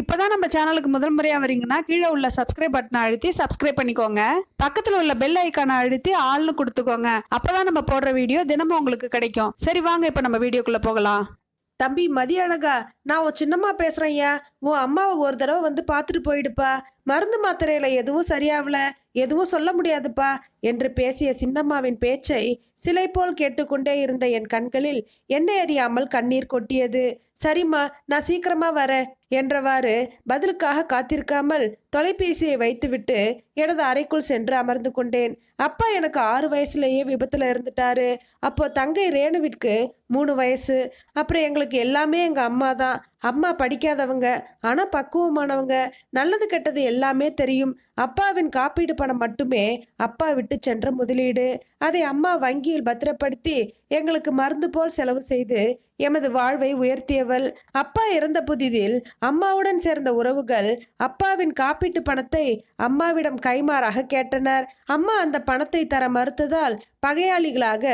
இப்போதான் நம்ம சேனலுக்கு முதல் முறையாக வரீங்கன்னா கீழே உள்ள சப்ஸ்கிரைப் பட்டனை அழுத்தி சப்ஸ்கிரைப் பண்ணிக்கோங்க. பக்கத்தில் உள்ள பெல் ஐக்கானை அழுத்தி ஆள்னு கொடுத்துக்கோங்க. அப்போதான் நம்ம போடுற வீடியோ தினமும் உங்களுக்கு கிடைக்கும். சரி வாங்க இப்போ நம்ம வீடியோக்குள்ளே போகலாம். தம்பி மதிய அழகா நான் உன் சின்னம்மா பேசுறேன்யா உன் அம்மாவை ஒரு தடவை வந்து பார்த்துட்டு போயிடுப்பா. மருந்து மாத்திரையில எதுவும் சரியாகல எதுவும் சொல்ல முடியாதுப்பா என்று பேசிய சின்னம்மாவின் பேச்சை சிலை போல் கேட்டுக்கொண்டே இருந்த என் கண்களில் எண்ணெய் அறியாமல் கண்ணீர் கொட்டியது. சரிம்மா நான் சீக்கிரமா வரேன் என்றவாறு பதிலுக்காக காத்திருக்காமல் தொலைபேசியை வைத்துவிட்டு எனது அறைக்குள் சென்று அமர்ந்து கொண்டேன். அப்பா எனக்கு ஆறு வயசுலேயே விபத்துல இருந்துட்டாரு. அப்போ தங்கை ரேணுவிற்கு மூணு வயசு. அப்புறம் எங்களுக்கு எல்லாமே எங்க அம்மா தான் அம்மா படிக்காதவங்க ஆனா பக்குவமானவங்க. நல்லது கெட்டது எல்லாமே தெரியும். அப்பாவின் காப்பீடு பணம் மட்டுமே அப்பா விட்டு சென்ற முதலீடு. அதை அம்மா வங்கியில் பத்திரப்படுத்தி எங்களுக்கு மருந்து போல் செலவு செய்து எமது வாழ்வை உயர்த்தியவள். அப்பா இறந்த புதிதில் அம்மாவுடன் சேர்ந்த உறவுகள் அப்பாவின் காப்பீட்டு பணத்தை அம்மாவிடம் கைமாறாக கேட்டனர். அம்மா அந்த பணத்தை தர மறுத்ததால் பகையாளிகளாக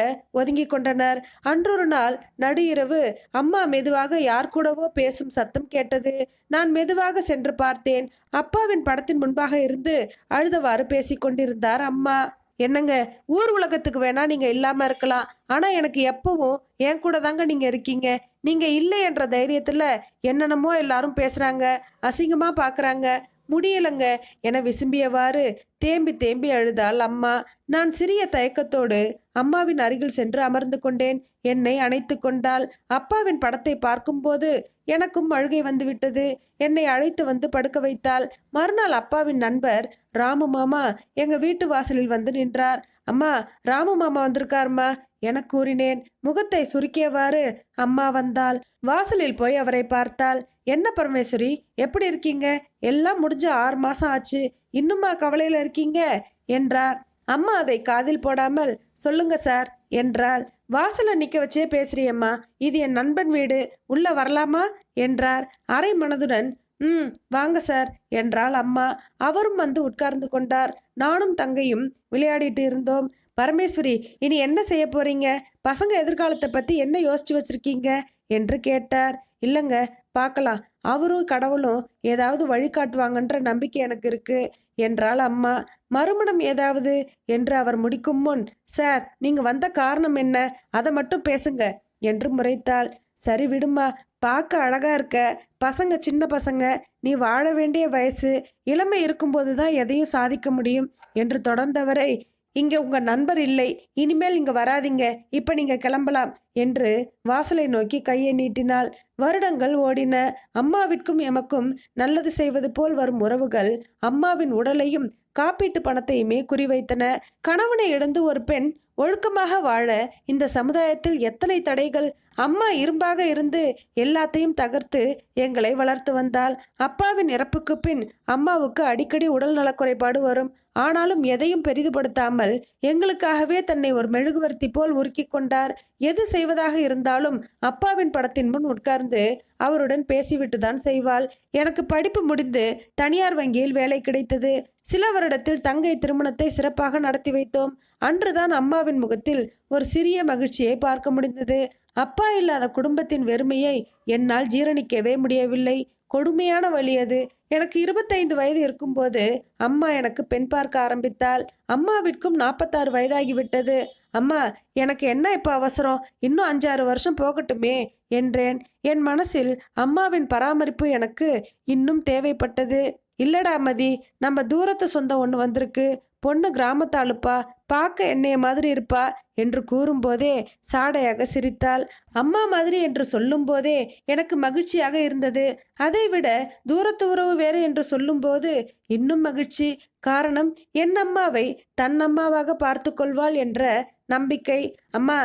ஒதுங்கிக் கொண்டனர். அன்றொரு நாள் நடு இரவு அம்மா மெதுவாக யார் கூடவோ பேசும் சத்தம் கேட்டது. நான் மெதுவாக சென்று பார்த்தேன். அப்பாவின் படத்தின் முன்பாக இருந்து அழுதவாறு பேசிக் கொண்டிருந்தார். அம்மா என்னங்க? ஊர் உலகத்துக்கு வேணா நீங்க இல்லாம இருக்கலாம். ஆனா எனக்கு எப்பவும் என் கூட தாங்க நீங்க இருக்கீங்க. நீங்க இல்லை என்ற தைரியத்துல என்னென்னமோ எல்லாரும் பேசுறாங்க அசிங்கமா பாக்குறாங்க. முடியலங்க. என விசும்பியவாறு தேம்பி தேம்பி அழுதாள் அம்மா. நான் சிறிய தயக்கத்தோடு அம்மாவின் அருகில் சென்று அமர்ந்து கொண்டேன். என்னை அணைத்து கொண்டாள். அப்பாவின் படத்தை பார்க்கும்போது எனக்கும் அழுகை வந்துவிட்டது. என்னை அழைத்து வந்து படுக்க வைத்தாள். மறுநாள் அப்பாவின் நண்பர் ராமு மாமா எங்க வீட்டு வாசலில் வந்து நின்றார். அம்மா ராமு மாமா வந்திருக்காருமா என கூறினேன். முகத்தை சுருக்கியவாறு அம்மா வந்தாள். வாசலில் போய் அவரை பார்த்தாள். என்ன பரமேஸ்வரி எப்படி இருக்கீங்க? எல்லாம் முடிஞ்ச ஆறு மாதம் ஆச்சு. இன்னுமா கவலையில் இருக்கீங்க? என்றார். அம்மா அதை காதில் போடாமல் சொல்லுங்க சார் என்றாள். வாசலை நிற்க வச்சே பேசுறியம்மா இது என் நண்பன் வீடு. உள்ளே வரலாமா? என்றார். அரை மனதுடன் ம் வாங்க சார் என்றாள் அம்மா. அவரும் வந்து உட்கார்ந்து கொண்டார். நானும் தங்கையும் விளையாடிட்டு இருந்தோம். பரமேஸ்வரி இனி என்ன செய்ய போறீங்க? பசங்க எதிர்காலத்தை பற்றி என்ன யோசிச்சு வச்சிருக்கீங்க? என்று கேட்டார். இல்லைங்க பார்க்கலாம். அவரும் கடவுளும் ஏதாவது வழிகாட்டுவாங்கன்ற நம்பிக்கை எனக்கு இருக்கு என்றாள் அம்மா. மறுமணம் ஏதாவது? என்று அவர் முடிக்கும் முன் சார் நீங்க வந்த காரணம் என்ன? அதை மட்டும் பேசுங்க என்று முறைத்தாள். சரி விடுமா பார்க்க அழகா இருக்க. பசங்க சின்ன பசங்க நீ வாழ வேண்டிய வயசு இளமை இருக்கும்போது தான் எதையும் சாதிக்க முடியும் என்று தொடர்ந்தவரை இங்கே உங்கள் நண்பர் இல்லை. இனிமேல் இங்கே வராதீங்க. இப்போ நீங்கள் கிளம்பலாம் என்று வாசலை நோக்கி கையை நீட்டினாள். வருடங்கள் ஓடின. அம்மாவிற்கும் எமக்கும் நல்லது செய்வது போல் வரும் உறவுகள் அம்மாவின் உடலையும் காப்பீட்டு பணத்தையுமே குறிவைத்தன. கணவனை இழந்து ஒரு பெண் ஒழுக்கமாக வாழ இந்த சமுதாயத்தில் எத்தனை தடைகள்? அம்மா இரும்பாக இருந்து எல்லாத்தையும் தகர்த்து எங்களை வளர்த்து வந்தாள். அப்பாவின் இறப்புக்கு பின் அம்மாவுக்கு அடிக்கடி உடல் நலக்குறைபாடு வரும். ஆனாலும் எதையும் பெரிதுபடுத்தாமல் எங்களுக்காகவே தன்னை ஒரு மெழுகுவர்த்தி போல் உருக்கி கொண்டார். எது செய்வதாக இருந்தாலும் அப்பாவின் படத்தின் முன் உட்கார்ந்து அவருடன் பேசிவிட்டு தான் செய்வாள். எனக்கு படிப்பு முடிந்து தனியார் வங்கியில் வேலை கிடைத்தது. சில வருடத்தில் தங்கை திருமணத்தை சிறப்பாக நடத்தி வைத்தோம். அன்றுதான் அம்மாவின் முகத்தில் ஒரு சிறிய மகிழ்ச்சியை பார்க்க முடிந்தது. அப்பா இல்லாத குடும்பத்தின் வெறுமையை என்னால் ஜீரணிக்கவே முடியவில்லை. கொடுமையான வழி அது. எனக்கு இருபத்தைந்து வயது இருக்கும்போது அம்மா எனக்கு பெண் பார்க்க ஆரம்பித்தாள். அம்மாவிற்கும் நாற்பத்தாறு வயதாகிவிட்டது. அம்மா எனக்கு என்ன இப்போ அவசரம்? இன்னும் அஞ்சாறு வருஷம் போகட்டுமே என்றேன். என் மனசில் அம்மாவின் பராமரிப்பு எனக்கு இன்னும் தேவைப்பட்டது. இல்லடா மதி நம்ம தூரத்து சொந்தம் ஒன்று வந்திருக்கு. பொண்ணு கிராமத்தாளுப்பா பார்க்க என்னைய மாதிரி இருப்பா என்று கூறும்போதே சாடையாக சிரித்தாள். அம்மா மாதிரி என்று சொல்லும்போதே எனக்கு மகிழ்ச்சியாக இருந்தது. அதைவிட தூரத்து உறவு வேறு என்று சொல்லும்போது இன்னும் மகிழ்ச்சி. காரணம் என் அம்மாவை தன் அம்மாவாக பார்த்து கொள்வாள் என்ற நம்பிக்கை. அம்மா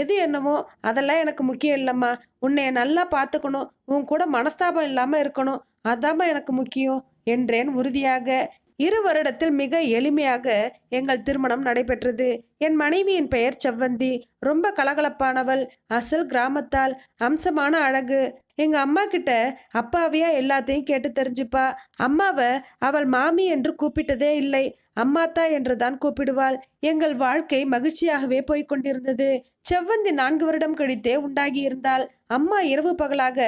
எது என்னமோ அதெல்லாம் எனக்கு முக்கியம் இல்லைம்மா. உன்னைய நல்லா பார்த்துக்கணும். உன் கூட மனஸ்தாபம் இல்லாமல் இருக்கணும். அதாம்மா எனக்கு முக்கியம். என்றேன். உறுதியாக இரு வருடத்தில் மிக எளிமையாக எங்கள் திருமணம் நடைபெற்றது. என் மனைவியின் பெயர் செவ்வந்தி. ரொம்ப கலகலப்பானவள். அசல் கிராமத்தால் அம்சமான அழகு. எங்க அம்மா கிட்ட அப்பாவியா எல்லாத்தையும் கேட்டு தெரிஞ்சுப்பா. அம்மாவை அவள் மாமி என்று கூப்பிட்டதே இல்லை. அம்மாத்தா என்று தான் கூப்பிடுவாள். எங்கள் வாழ்க்கை மகிழ்ச்சியாகவே போய்கொண்டிருந்தது செவ்வந்தி நான்கு வருடம் கழித்தே உண்டாகி இருந்தாள் அம்மா இரவு பகலாக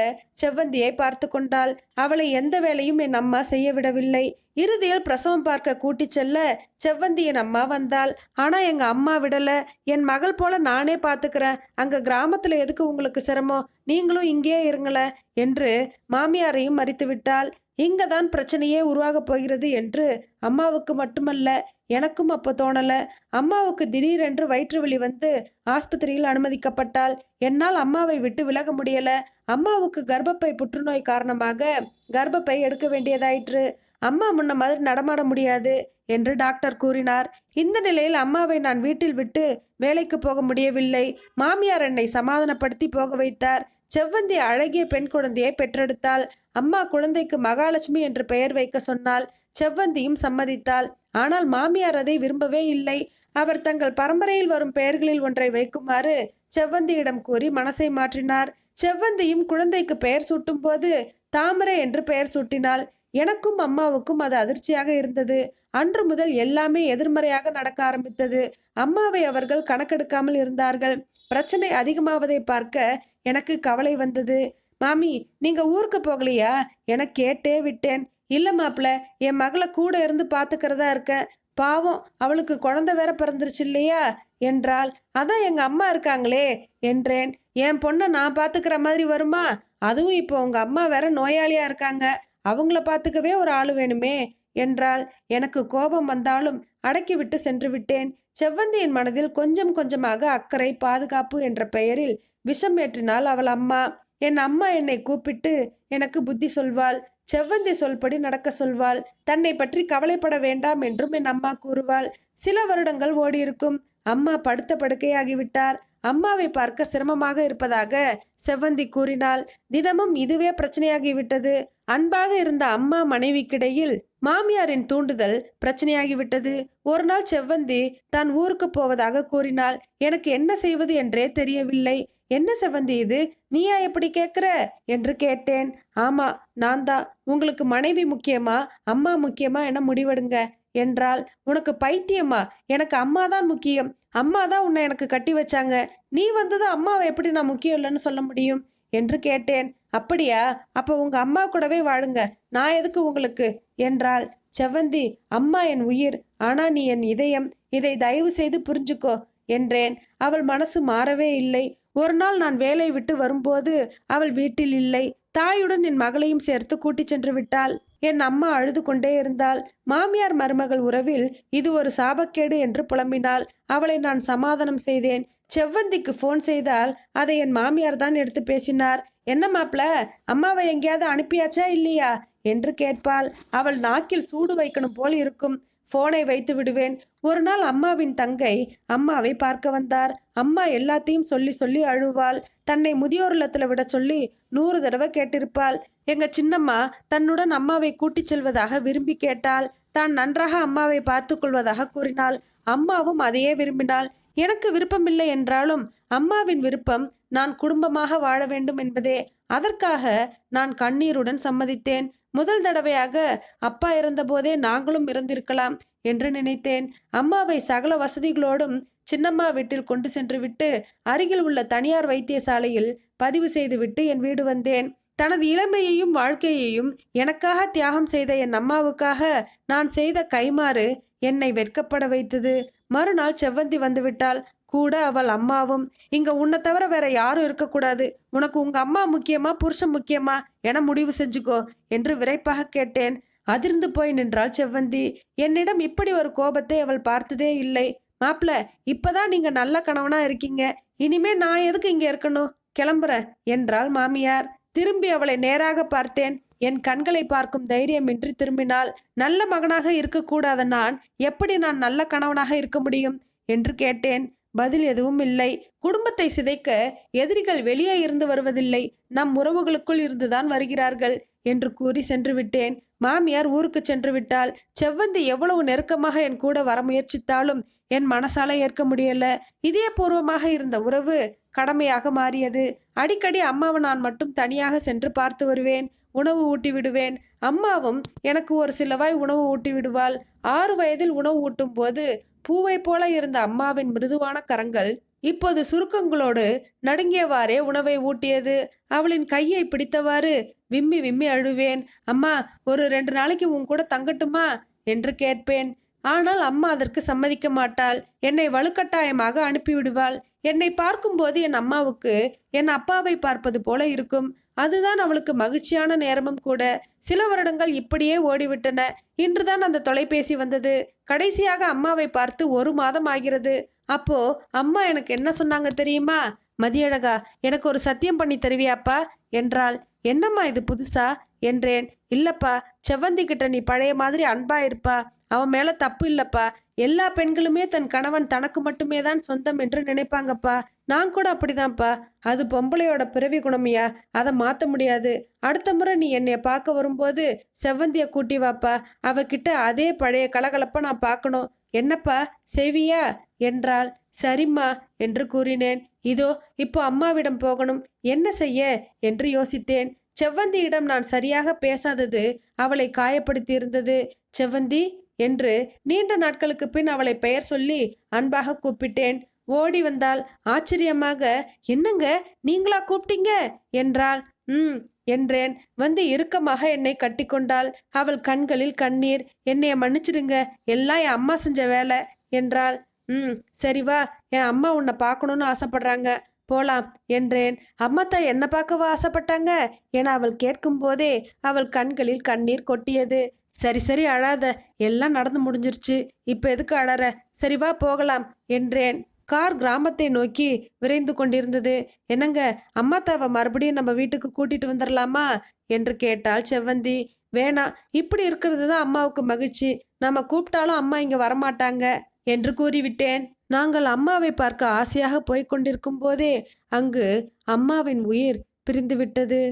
செவ்வந்தியை பார்த்து கொண்டாள். அவளை எந்த வேலையும் என் அம்மா செய்ய விடவில்லை. இறுதியில் பிரசவம் பார்க்க கூட்டிச் செல்ல செவ்வந்தி என் அம்மா வந்தாள். ஆனா எங்க அம்மா விடல. என் மகள் போல நானே பாத்துக்கிறேன் அங்க கிராமத்துல எதுக்கு உங்களுக்கு சிரமம்? நீங்களும் இங்கேயே இருங்களேன் என்று மாமியாரையும் மறித்துவிட்டாள். இங்கே தான் பிரச்சனையே உருவாகப் போகிறது என்று அம்மாவுக்கு மட்டுமல்ல எனக்கும் அப்போ தோணலை. அம்மாவுக்கு திடீரென்று வயிற்று வலி வந்து ஆஸ்பத்திரியில் அனுமதிக்கப்பட்டால் என்னால் அம்மாவை விட்டு விலக முடியலை. அம்மாவுக்கு கர்ப்பப்பை புற்றுநோய் காரணமாக கர்ப்பப்பை எடுக்க வேண்டியதாயிற்று. அம்மா முன்ன மாதிரி நடமாட முடியாது என்று டாக்டர் கூறினார். இந்த நிலையில் அம்மாவை நான் வீட்டில் விட்டு வேலைக்கு போக முடியவில்லை. மாமியார் என்னை சமாதானப்படுத்தி போக வைத்தார். செவ்வந்தி அழகிய பெண் குழந்தையை பெற்றெடுத்தாள். அம்மா குழந்தைக்கு மகாலட்சுமி என்று பெயர் வைக்க சொன்னாள் செவ்வந்தியும் சம்மதித்தாள். ஆனால் மாமியார் அதை விரும்பவே இல்லை. அவர் தங்கள் பரம்பரையில் வரும் பெயர்களில் ஒன்றை வைக்குமாறு செவ்வந்தியிடம் கூறி மனசை மாற்றினார். செவ்வந்தியும் குழந்தைக்கு பெயர் சூட்டும் போது தாமரை என்று பெயர் சூட்டினாள். எனக்கும் அம்மாவுக்கும் அது அதிர்ச்சியாக இருந்தது. அன்று முதல் எல்லாமே எதிர்மறையாக நடக்க ஆரம்பித்தது. அம்மாவை அவர்கள் கணக்கெடுக்காமல் இருந்தார்கள். பிரச்சனை அதிகமாவதை பார்க்க எனக்கு கவலை வந்தது. மாமி நீங்க ஊருக்கு போகலையா? என கேட்டே விட்டேன். இல்ல மாப்பிள்ள என் மகளை கூட இருந்து பாத்துக்கிறதா இருக்க. பாவம் அவளுக்கு குழந்தை வேற பிறந்துருச்சு இல்லையா? என்றால் அதான் எங்க அம்மா இருக்காங்களே என்றேன். என் பொண்ணை நான் பாத்துக்கிற மாதிரி வருமா? அதுவும் இப்போ உங்க அம்மா வேற நோயாளியா இருக்காங்க. அவங்கள பார்த்துக்கவே ஒரு ஆள் வேணுமே என்றால் எனக்கு கோபம் வந்தாலும் அடக்கிவிட்டு சென்று விட்டேன். செவ்வந்தியின் மனதில் கொஞ்சம் கொஞ்சமாக அக்கறை பாதுகாப்பு என்ற பெயரில் விஷம் ஏற்றினாள் அவள் அம்மா. என் அம்மா என்னை கூப்பிட்டு எனக்கு புத்தி சொல்வாள். செவ்வந்தி சொல்படி நடக்க சொல்வாள். தன்னை பற்றி கவலைப்பட வேண்டாம் என்றும் என் அம்மா கூறுவாள். சில வருடங்கள் ஓடியிருக்கும். அம்மா படுத்த படுக்கையாகிவிட்டார். அம்மாவை பார்க்க சிரமமாக இருப்பதாக செவ்வந்தி கூறினாள். தினமும் இதுவே பிரச்சனையாகிவிட்டது. அன்பாக இருந்த அம்மா மனைவிக்கிடையில் மாமியாரின் தூண்டுதல் பிரச்சனையாகிவிட்டது. ஒரு நாள் செவ்வந்தி தான் ஊருக்கு போவதாக கூறினாள். எனக்கு என்ன செய்வது என்றே தெரியவில்லை. என்ன செவ்வந்தி இது? நீயா எப்படி கேட்குற என்று கேட்டேன். ஆமா நான் தான் உங்களுக்கு மனைவி முக்கியமா அம்மா முக்கியமா என முடிவெடுங்க. என்றால் உனக்கு பைத்தியமா? எனக்கு அம்மா தான் முக்கியம். அம்மா தான் உன்னை எனக்கு கட்டி வச்சாங்க. நீ வந்தது அம்மாவை எப்படி நான் முக்கியம் இல்லைன்னு சொல்ல முடியும்? என்று கேட்டேன். அப்படியா? அப்போ உங்க அம்மா கூடவே வாழுங்க. நான் எதுக்கு உங்களுக்கு? என்றாள். செவ்வந்தி அம்மா என் உயிர். ஆனா நீ என் இதயம். இதை தயவு செய்து புரிஞ்சுக்கோ என்றேன். அவள் மனசு மாறவே இல்லை. ஒரு நாள் நான் வேலை விட்டு வரும்போது அவள் வீட்டில் இல்லை. தாயுடன் என் மகளையும் சேர்த்து கூட்டிச் சென்று விட்டாள். என் அம்மா அழுது கொண்டே இருந்தாள். மாமியார் மருமகள் உறவில் இது ஒரு சாபக்கேடு என்று புலம்பினாள். அவளை நான் சமாதானம் செய்தேன். செவ்வந்திக்கு ஃபோன் செய்தால் அதை என் மாமியார் தான் எடுத்து பேசினார். என்ன மாப்பிள அம்மாவை எங்கேயாவது அனுப்பியாச்சா இல்லையா? என்று கேட்பாள். அவள் நாக்கில் சூடு வைக்கணும் போல் இருக்கும். போனை வைத்து விடுவேன். ஒரு நாள் அம்மாவின் தங்கை அம்மாவை பார்க்க வந்தார். அம்மா எல்லாத்தையும் சொல்லி சொல்லி அழுவாள். தன்னை முதியோர் இல்லத்தில் விட சொல்லி நூறு தடவை கேட்டிருப்பாள். எங்க சின்னம்மா தன்னுடன் அம்மாவை கூட்டிச் செல்வதாக விரும்பி கேட்டாள். தான் நன்றாக அம்மாவை பார்த்து கொள்வதாக கூறினாள். அம்மாவும் அதையே விரும்பினாள். எனக்கு விருப்பமில்லை என்றாலும் அம்மாவின் விருப்பம் நான் குடும்பமாக வாழ வேண்டும் என்பதே. அதற்காக நான் கண்ணீருடன் சம்மதித்தேன். முதல் தடவையாக அப்பா இறந்தபோதே நாங்களும் இருந்திருக்கலாம் என்று நினைத்தேன். அம்மாவை சகல வசதிகளோடும் சின்னம்மா வீட்டில் கொண்டு சென்று விட்டு அருகில் உள்ள தனியார் வைத்தியசாலையில் பதிவு செய்துவிட்டு என் வீடு வந்தேன். தனது இளமையையும் வாழ்க்கையையும் எனக்காக தியாகம் செய்த என் அம்மாவுக்காக நான் செய்த கைமாறு என்னை வெட்கப்பட வைத்தது. மறுநாள் செவ்வந்தி வந்துவிட்டாள் கூட அவள் அம்மாவும் இங்க உன்னை தவிர வேற யாரும் இருக்கக்கூடாது. உனக்கு உங்க அம்மா முக்கியமா புருஷன் முக்கியமா என முடிவு செஞ்சுக்கோ என்று விரைப்பாக கேட்டேன். அதிர்ந்து போய் நின்றாள் செவ்வந்தி. என்னிடம் இப்படி ஒரு கோபத்தை அவள் பார்த்ததே இல்லை. மாப்ள இப்பதான் நீங்க நல்ல கணவனா இருக்கீங்க. இனிமே நான் எதுக்கு இங்க இருக்கணும்? கிளம்புறேன் என்றாள் மாமியார். திரும்பி அவளை நேராக பார்த்தேன். என் கண்களை பார்க்கும் தைரியமின்றி திரும்பினால் நல்ல மகனாக இருக்கக்கூடாத நான் எப்படி நான் நல்ல கணவனாக இருக்க முடியும்? என்று கேட்டேன். பதில் எதுவும் இல்லை. குடும்பத்தை சிதைக்க எதிரிகள் வெளியே இருந்து வருவதில்லை. நம் உறவுகளுக்குள் இருந்துதான் வருகிறார்கள் என்று கூறி சென்று விட்டேன் மாமியார் ஊருக்கு சென்று விட்டால் செவ்வந்தி எவ்வளவு நெருக்கமாக என் கூட வர முயற்சித்தாலும் என் மனசால ஏற்க முடியல. இதயபூர்வமாக இருந்த உறவு கடமையாக மாறியது. அடிக்கடி அம்மாவை நான் மட்டும் தனியாக சென்று பார்த்து வருவேன். உணவு ஊட்டி விடுவேன். அம்மாவும் எனக்கு ஒரு சிலவாய் உணவு ஊட்டி விடுவாள். ஆறு வயதில் உணவு ஊட்டும் போது பூவை போல இருந்த அம்மாவின் மிருதுவான கரங்கள் இப்போது சுருக்கங்களோடு நடுங்கியவாறே உணவை ஊட்டியது. அவளின் கையை பிடித்தவாறு விம்மி விம்மி அழுவேன். அம்மா ஒரு ரெண்டு நாளைக்கு உன் கூட தங்கட்டுமா? என்று கேட்பேன். ஆனால் அம்மா அதற்கு சம்மதிக்க மாட்டாள். என்னை வலுக்கட்டாயமாக அனுப்பிவிடுவாள். என்னை பார்க்கும்போது என் அம்மாவுக்கு என் அப்பாவை பார்ப்பது போல இருக்கும். அதுதான் அவளுக்கு மகிழ்ச்சியான நேரமும் கூட. சில வருடங்கள் இப்படியே ஓடிவிட்டன. இன்றுதான் அந்த தொலைபேசி வந்தது. கடைசியாக அம்மாவை பார்த்து ஒரு மாதம் ஆகிறது. அப்போ அம்மா எனக்கு என்ன சொன்னாங்க தெரியுமா? மதியழகா எனக்கு ஒரு சத்தியம் பண்ணி தருவியாப்பா? என்றாள். என்னம்மா இது புதுசா? என்றேன். இல்லப்பா செவ்வந்தி கிட்ட நீ பழைய மாதிரி அன்பா இருப்பா. அவன் மேல தப்பு இல்லப்பா. எல்லா பெண்களுமே தன் கணவன் தனக்கு மட்டுமே தான் சொந்தம் என்று நினைப்பாங்கப்பா. நான் கூட அப்படிதான்ப்பா. அது பொம்பளையோட பிறவி குணமியா. அதை மாற்ற முடியாது. அடுத்த முறை நீ என்னை பார்க்க வரும்போது செவ்வந்தியை கூட்டி வாப்பா. அவகிட்ட அதே பழைய கலகலப்ப நான் பார்க்கணும். என்னப்பா செய்வியா? என்றாள். சரிம்மா என்று கூறினேன். இதோ இப்போ அம்மாவிடம் போகணும். என்ன செய்ய? என்று யோசித்தேன். செவ்வந்தியிடம் நான் சரியாக பேசாதது அவளை காயப்படுத்தியிருந்தது. செவ்வந்தி என்று நீண்ட நாட்களுக்கு பின் அவளை பெயர் சொல்லி அன்பாக கூப்பிட்டேன். ஓடி வந்தால் ஆச்சரியமாக என்னங்க? நீங்களா கூப்பிட்டீங்க? என்றாள். ம் என்றேன். வந்து இறுக்கமாக என்னை கட்டிக்கொண்டாள். அவள் கண்களில் கண்ணீர். என்னைய மன்னிச்சிடுங்க. எல்லாம் என் அம்மா செஞ்ச வேலை என்றாள். ம் சரி வா. என் அம்மா உன்னை பார்க்கணுன்னு ஆசைப்படுறாங்க. போலாம் என்றேன். அம்மாத்தா என்ன பார்க்கவா ஆசைப்பட்டாங்க? என அவள் கேட்கும்போதே அவள் கண்களில் கண்ணீர் கொட்டியது. சரி சரி அழாத. எல்லாம் நடந்து முடிஞ்சிருச்சு. இப்போ எதுக்கு அழற? சரி வா போகலாம் என்றேன். கார் கிராமத்தை நோக்கி விரைந்து கொண்டிருந்தது. என்னங்க அம்மாத்தாவை மறுபடியும் நம்ம வீட்டுக்கு கூட்டிட்டு வந்துடலாமா என்று கேட்டாள் செவ்வந்தி. வேணாம் இப்படி இருக்கிறது தான் அம்மாவுக்கு மகிழ்ச்சி. நம்ம கூப்பிட்டாலும் அம்மா இங்கே வரமாட்டாங்க என்று கூறிவிட்டேன். நாங்கள் அம்மாவை பார்க்க ஆசையாக போய்க் கொண்டிருக்கும் போதே அங்கு அம்மாவின் உயிர் பிரிந்துவிட்டது